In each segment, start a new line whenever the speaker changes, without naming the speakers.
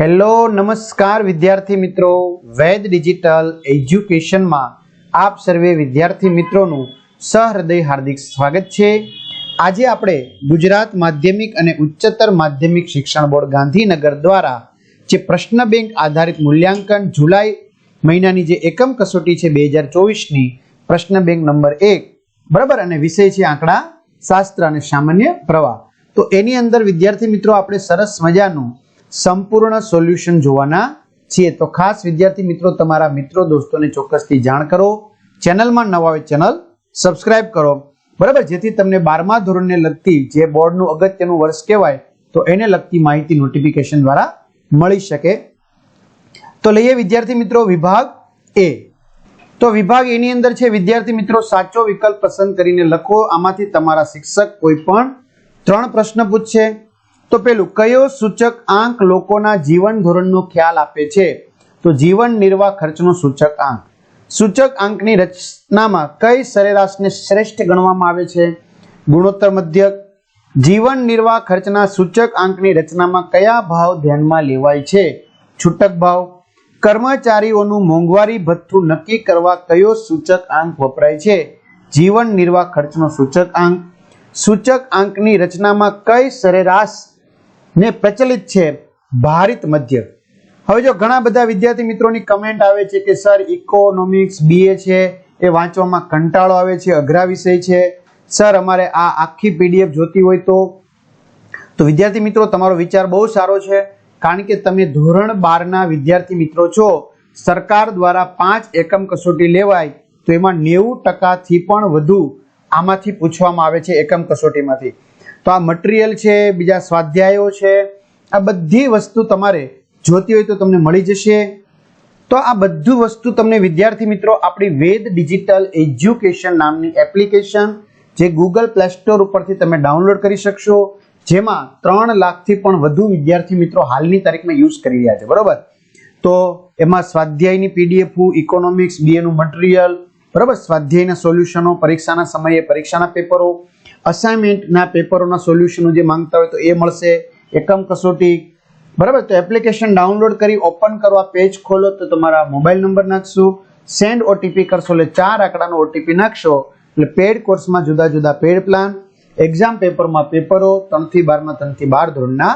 hello નમસ્કાર વિદ્યાર્થી મિત્રો વેદ ડિજિટલ એજ્યુકેશનમાં આપ સર્વે વિદ્યાર્થી મિત્રોનું સહૃદય હાર્દિક સ્વાગત છે આજે આપણે ગુજરાત માધ્યમિક અને ઉચ્ચતર માધ્યમિક શિક્ષણ બોર્ડ ગાંધીનગર દ્વારા જે પ્રશ્ન બેંક આધારિત મૂલ્યાંકન જુલાઈ મહિનાની જે એકમ કસોટી છે બે હજાર ચોવીસની પ્રશ્ન બેંક નંબર એક બરાબર અને વિષય છે આંકડા શાસ્ત્ર અને સામાન્ય પ્રવાહ તો એની અંદર વિદ્યાર્થી મિત્રો આપણે સરસ મજાનું સંપૂર્ણ સોલ્યુશન જોવાના છીએ તો ખાસ વિદ્યાર્થી મિત્રો તમારા મિત્રો દોસ્તોને ચોક્કસથી જાણ કરો ચેનલમાં નવા હોય ચેનલ સબસ્ક્રાઇબ કરો બરાબર જેથી તમને બારમા ધોરણને લગતી જે બોર્ડનું અગત્યનું વર્ષ કહેવાય તો એને લગતી માહિતી નોટિફિકેશન દ્વારા મળી શકે તો લઈએ વિદ્યાર્થી મિત્રો વિભાગ એ તો વિભાગ એની અંદર છે વિદ્યાર્થી મિત્રો સાચો વિકલ્પ પસંદ કરીને લખો આમાંથી તમારા શિક્ષક કોઈ પણ ત્રણ પ્રશ્ન પૂછશે તો પેલું કયો સૂચક આંક લોકોના જીવન ધોરણનો ખ્યાલ આપે છે તો જીવન નિર્વાહ ખર્ચનો સૂચક આંક સૂચક આંકની રચનામાં કઈ સરેરાશને શ્રેષ્ઠ ગણવામાં આવે છે ગુણોત્તર મધ્યક જીવન નિર્વાહ ખર્ચના સૂચક આંકની રચનામાં કયા ભાવ ધ્યાનમાં લેવાય છે છૂટક ભાવ કર્મચારીઓનું મોંઘવારી ભથ્થું નક્કી કરવા કયો સૂચક આંક વપરાય છે જીવન નિર્વાહ ખર્ચનો સૂચક આંક સૂચક આંકની રચનામાં કઈ સરેરાશ ને પ્રચલિત છે ભારત મધ્ય હવે જો ઘણા બધા વિદ્યાર્થી મિત્રોની કમેન્ટ આવે છે કે સર ઇકોનોમિક્સ બીએ છે એ વાંચવામાં કંટાળો આવે છે અઘરા વિષય છે સર અમારે આ આખી પીડીએફ જોતી હોય તો તો વિદ્યાર્થી મિત્રો તમારો વિચાર બહુ સારો છે કારણ કે તમે ધોરણ બારના વિદ્યાર્થી મિત્રો છો સરકાર દ્વારા પાંચ એકમ કસોટી લેવાય તો એમાં નેવું ટકાથી પણ વધુ આમાંથી પૂછવામાં આવે છે એકમ કસોટીમાંથી તો આ મટીરિયલ છે બીજા સ્વાધ્યાયો છે આ બધી વસ્તુ તમારે જોતી હોય તો તમને મળી જશે તો આ બધું વસ્તુ તમને વિદ્યાર્થી મિત્રો આપણી વેદ ડિજિટલ એજ્યુકેશન નામની એપ્લિકેશન જે ગૂગલ પ્લે સ્ટોર ઉપરથી તમે ડાઉનલોડ કરી શકશો જેમાં ત્રણ લાખથી પણ વધુ વિદ્યાર્થી મિત્રો હાલની તારીખમાં યુઝ કરી રહ્યા છે બરોબર તો એમાં સ્વાધ્યાયની પીડીએફ ઇકોનોમિક્સ બીએનું મટીરિયલ બરાબર સ્વાધ્યાયના સોલ્યુશનો પરીક્ષાના સમયે પરીક્ષાના પેપરો અસાઇનમેન્ટના પેપરોના સોલ્યુશનો જે માંગતા હોય તો એ મળશે એકમ કસોટી બરાબર તો એપ્લિકેશન ડાઉનલોડ કરી ઓપન કરવા પેજ ખોલો તો તમારા મોબાઈલ નંબર નાખશો સેન્ડ ઓટીપી કરશો એટલે ચાર આંકડાનો ઓટીપી નાખશો એટલે પેડ કોર્સમાં જુદા જુદા પેડ પ્લાન એક્ઝામ પેપરમાં પેપરો ત્રણથી બારમાં ત્રણથી બાર ધોરણના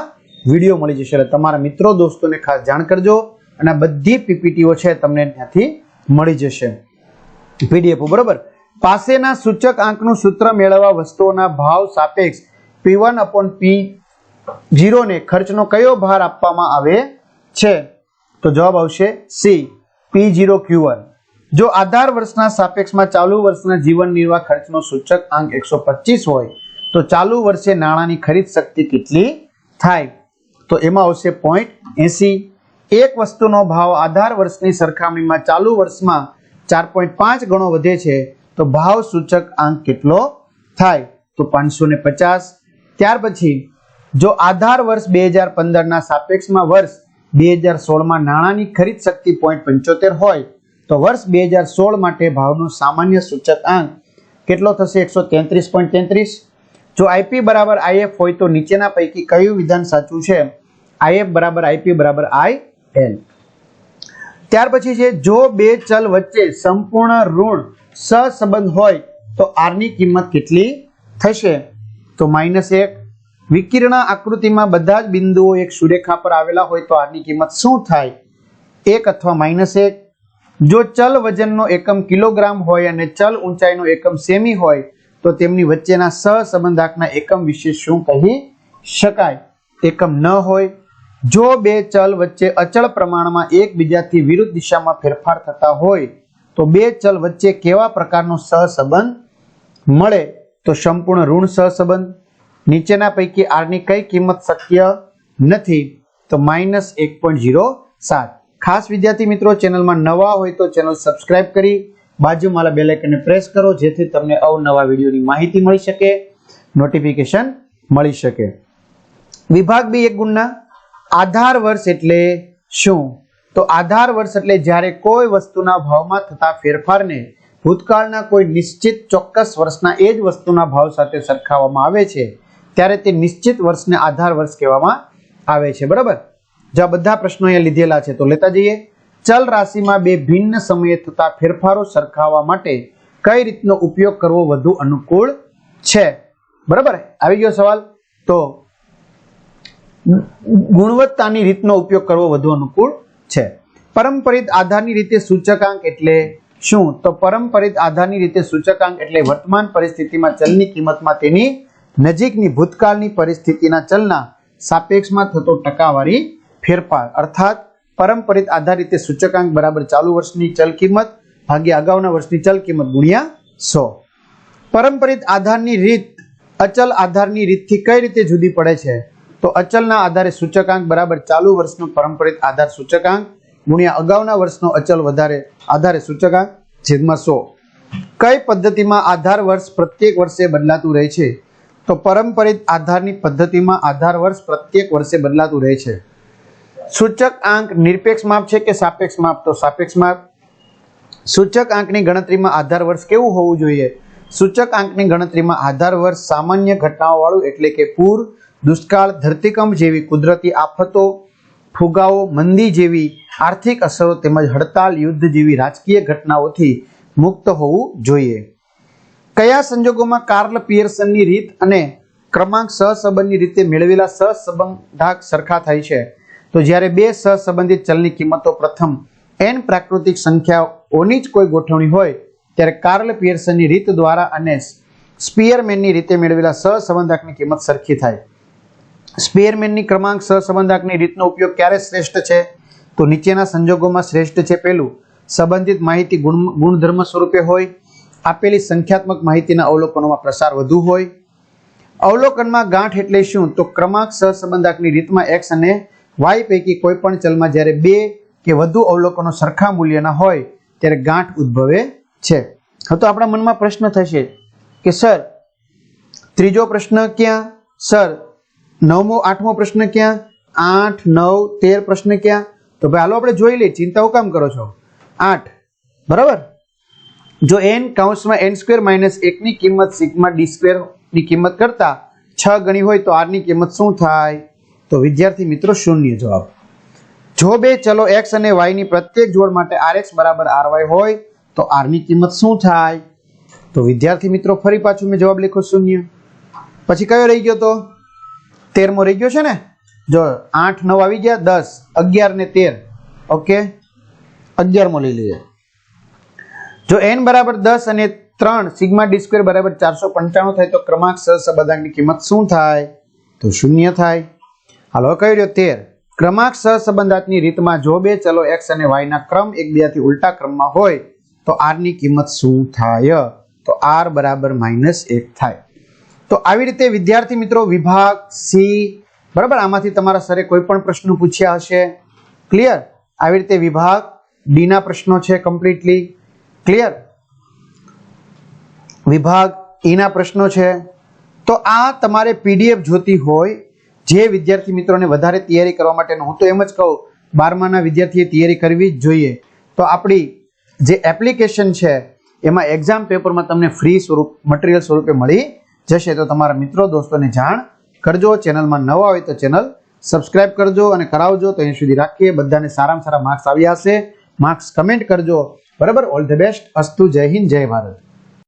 વિડીયો મળી જશે એટલે તમારા મિત્રો દોસ્તોને ખાસ જાણ કરજો અને બધી પીપીટીઓ છે તમને ત્યાંથી મળી જશે પીડીએફો બરાબર પાસેના સૂચક આંકનું સૂત્ર મેળવવા વસ્તુઓના ભાવ સાપેક્ષ પી વન અપોન પી જીરોને ખર્ચનો કયો ભાર આપવામાં આવે છે તો જવાબ આવશે સી પી જીરો ક્યુ જો આધાર વર્ષના સાપેક્ષમાં ચાલુ વર્ષના જીવન નિર્વાહ ખર્ચનો સૂચક આંક એકસો પચીસ હોય તો ચાલુ વર્ષે નાણાંની ખરીદ શક્તિ કેટલી થાય તો એમાં આવશે પોઈન્ટ એસી એક વસ્તુનો ભાવ આધાર વર્ષની સરખામણીમાં ચાલુ વર્ષમાં ચાર પોઈન્ટ પાંચ ગણો વધે છે તો ભાવ સૂચક અંક કેટલો થાય તો પાંચસો ને પચાસ ત્યાર પછી જો આધાર વર્ષ બે હજાર પંદરના સાપેક્ષમાં વર્ષ બે હજાર સોળમાં નાણાંની ખરીદ શક્તિ પોઈન્ટ પંચોતેર હોય તો વર્ષ બે હજાર સોળ માટે ભાવનો સામાન્ય સૂચક અંક કેટલો થશે એકસો તેત્રીસ પોઈન્ટ તેત્રીસ જો આઈપી બરાબર આઈ એફ હોય તો નીચેના પૈકી કયું વિધાન સાચું છે આઈએફ બરાબર આઈપી બરાબર આઈ એલ ત્યાર પછી છે જો બે ચલ વચ્ચે સંપૂર્ણ ઋણ સહસંબંધ હોય તો આરની કિંમત કેટલી થશે તો માઇનસ એક વિકિરણ આકૃતિમાં બધા જ બિંદુઓ એક સુરેખા પર આવેલા હોય તો આરની કિંમત શું થાય એક અથવા માઇનસ એક જો ચલ વજનનો એકમ કિલોગ્રામ હોય અને ચલ ઊંચાઈનો એકમ સેમી હોય તો તેમની વચ્ચેના સહસંબંધાકના એકમ વિશે શું કહી શકાય એકમ ન હોય જો બે ચલ વચ્ચે અચળ પ્રમાણમાં એકબીજાથી વિરુદ્ધ દિશામાં ફેરફાર થતા હોય તો બે ચલ વચ્ચે કેવા પ્રકારનો સહસંબંધ મળે તો સંપૂર્ણ ઋણ સહસંબંધ નીચેના પૈકી આરની કઈ કિંમત શક્ય નથી તો માઇનસ એક પોઈન્ટ ઝીરો સાત ખાસ વિદ્યાર્થી મિત્રો ચેનલમાં નવા હોય તો ચેનલ સબસ્ક્રાઈબ કરી બાજુમાં બેલાઇકનને પ્રેસ કરો જેથી તમને અવનવા વિડીયોની માહિતી મળી શકે નોટિફિકેશન મળી શકે વિભાગ બી એક ગુણના આધાર વર્ષ એટલે શું તો આધાર વર્ષ એટલે જ્યારે કોઈ વસ્તુના ભાવમાં થતા ફેરફારને ભૂતકાળના કોઈ નિશ્ચિત ચોક્કસ વર્ષના એ જ વસ્તુના ભાવ સાથે સરખાવવામાં આવે છે ત્યારે તે નિશ્ચિત વર્ષને આધાર વર્ષ કહેવામાં આવે છે બરાબર જો આ બધા પ્રશ્નો અહીંયા લીધેલા છે તો લેતા જઈએ ચલ રાશિમાં બે ભિન્ન સમયે થતા ફેરફારો સરખાવવા માટે કઈ રીતનો ઉપયોગ કરવો વધુ અનુકૂળ છે બરાબર આવી ગયો સવાલ તો ગુણવત્તાની રીતનો ઉપયોગ કરવો વધુ અનુકૂળ છે પરંપરિત આધારની રીતે સૂચકાંક એટલે શું તો પરંપરિત આધારની રીતે સૂચકાંક એટલે વર્તમાન પરિસ્થિતિમાં ચલની કિંમતમાં તેની નજીકની ભૂતકાળની પરિસ્થિતિના ચલના સાપેક્ષમાં થતો ટકાવારી ફેરફાર અર્થાત પરંપરિત આધાર રીતે સૂચકાંક બરાબર ચાલુ વર્ષની ચલ કિંમત ભાગ્યા અગાઉના વર્ષની ચલ કિંમત ગુણ્યા સો પરંપરિત આધારની રીત અચલ આધારની રીતથી કઈ રીતે જુદી પડે છે તો અચલના આધારે સૂચકાંક બરાબર ચાલુ વર્ષનો પરંપરિત આધાર સૂચકાંક ગુણ્યા અગાઉના વર્ષનો અચલ વધારે આધારે સૂચકાંક છેદમાં સો કઈ પદ્ધતિમાં આધાર વર્ષ પ્રત્યેક વર્ષે બદલાતું રહે છે તો પરંપરિત આધારની પદ્ધતિમાં આધાર વર્ષ પ્રત્યેક વર્ષે બદલાતું રહે છે સૂચક આંક નિરપેક્ષ માપ છે કે સાપેક્ષ માપ તો સાપેક્ષ માપ સૂચક આંકની ગણતરીમાં આધાર વર્ષ કેવું હોવું જોઈએ સૂચક આંકની ગણતરીમાં આધાર વર્ષ સામાન્ય ઘટનાઓવાળું એટલે કે પૂર દુષ્કાળ ધરતીકંપ જેવી કુદરતી આફતો ફુગાઓ મંદી જેવી આર્થિક અસરો તેમજ હડતાલ યુદ્ધ જેવી રાજકીય ઘટનાઓથી મુક્ત હોવું જોઈએ કયા સંજોગોમાં કાર્લ પિયર્સનની રીત અને ક્રમાંક સહસંબંધની રીતે મેળવેલા સહસંબંધાક સરખા થાય છે તો જ્યારે બે સહસંબંધિત ચલની કિંમતો પ્રથમ એન પ્રાકૃતિક સંખ્યાઓની જ કોઈ ગોઠવણી હોય ત્યારે કાર્લ પિયર્સનની રીત દ્વારા અને સ્પિયરમેનની રીતે મેળવેલા સહસંબંધકની કિંમત સરખી થાય સ્પેરમેનની ક્રમાંક સહસંબંધકની રીતનો ઉપયોગ ક્યારે શ્રેષ્ઠ છે તો નીચેના સંજોગોમાં શ્રેષ્ઠ છે પહેલું સંબંધિત માહિતી ગુણ ગુણધર્મ સ્વરૂપે હોય આપેલી સંખ્યાત્મક માહિતીના અવલોકનોમાં પ્રસાર વધુ હોય અવલોકનમાં ગાંઠ એટલે શું તો ક્રમાંક સહસંબંધકની રીતમાં એક્સ અને વાય પૈકી કોઈ પણ ચલમાં જ્યારે બે કે વધુ અવલોકનો સરખા મૂલ્યના હોય ત્યારે ગાંઠ ઉદભવે છે હવે તો આપણા મનમાં પ્રશ્ન થશે કે સર ત્રીજો પ્રશ્ન ક્યાં સર નવમો આઠમો પ્રશ્ન ક્યાં આઠ નવ તેર પ્રશ્ન ક્યાં તો ભાઈ હાલો આપણે જોઈ લઈએ ચિંતાઓ કામ કરો છો આઠ બરાબર જો એન કાઉન્સમાં એન સ્ક્વેર માઇનસ એકની કિંમત સિગ્મા ડી સ્ક્વેરની કિંમત કરતા છ ગણી હોય તો આરની કિંમત શું થાય તો વિદ્યાર્થી મિત્રો શૂન્ય જવાબ જો બે ચલો એક્સ અને વાયની પ્રત્યેક જોડ માટે આર એક્સ બરાબર આર વાય હોય તો આરની કિંમત શું થાય તો વિદ્યાર્થી મિત્રો ફરી પાછું મેં જવાબ લખ્યો શૂન્ય પછી કયો રહી ગયો તો તેરમો રહી ગયો છે ને જો આઠ નવ આવી ગયા દસ અગિયાર ને તેર ઓકે અગિયારમો લઈ લઈએ જો એન બરાબર દસ અને ત્રણ સિગ્મા ડી બરાબર ચારસો પંચાણું થાય તો ક્રમાંક સહસંબંધાંકની કિંમત શું થાય તો શૂન્ય થાય હાલો કહી રહ્યો તેર ક્રમાંક સહસંબંધાંકની રીતમાં જો બે ચલો એક્સ અને વાયના ક્રમ એકબીજાથી ઉલટા ક્રમમાં હોય તો આરની કિંમત શું થાય તો આર બરાબર માઇનસ એક થાય તો આવી રીતે વિદ્યાર્થી મિત્રો વિભાગ સી બરાબર આમાંથી તમારા સરે કોઈ પણ પ્રશ્નો પૂછ્યા હશે ક્લિયર આવી રીતે વિભાગ ડીના પ્રશ્નો છે કમ્પ્લીટલી ક્લિયર વિભાગ ઈના પ્રશ્નો છે તો આ તમારે પીડીએફ જોતી હોય જે વિદ્યાર્થી મિત્રોને વધારે તૈયારી કરવા માટે હું તો એમ જ કહું બારમાના વિદ્યાર્થીએ તૈયારી કરવી જ જોઈએ તો આપણી જે એપ્લિકેશન છે એમાં એક્ઝામ પેપરમાં તમને ફ્રી સ્વરૂપ મટીરિયલ સ્વરૂપે મળી જશે તો તમારા મિત્રો દોસ્તોને જાણ કરજો ચેનલમાં નવા હોય તો ચેનલ સબસ્ક્રાઇબ કરજો અને કરાવજો તો અહીં સુધી રાખીએ બધાને સારામાં સારા માર્ક્સ આવ્યા હશે માર્ક્સ કમેન્ટ કરજો બરાબર ઓલ ધ બેસ્ટ અસ્તુ જય હિન્દ જય ભારત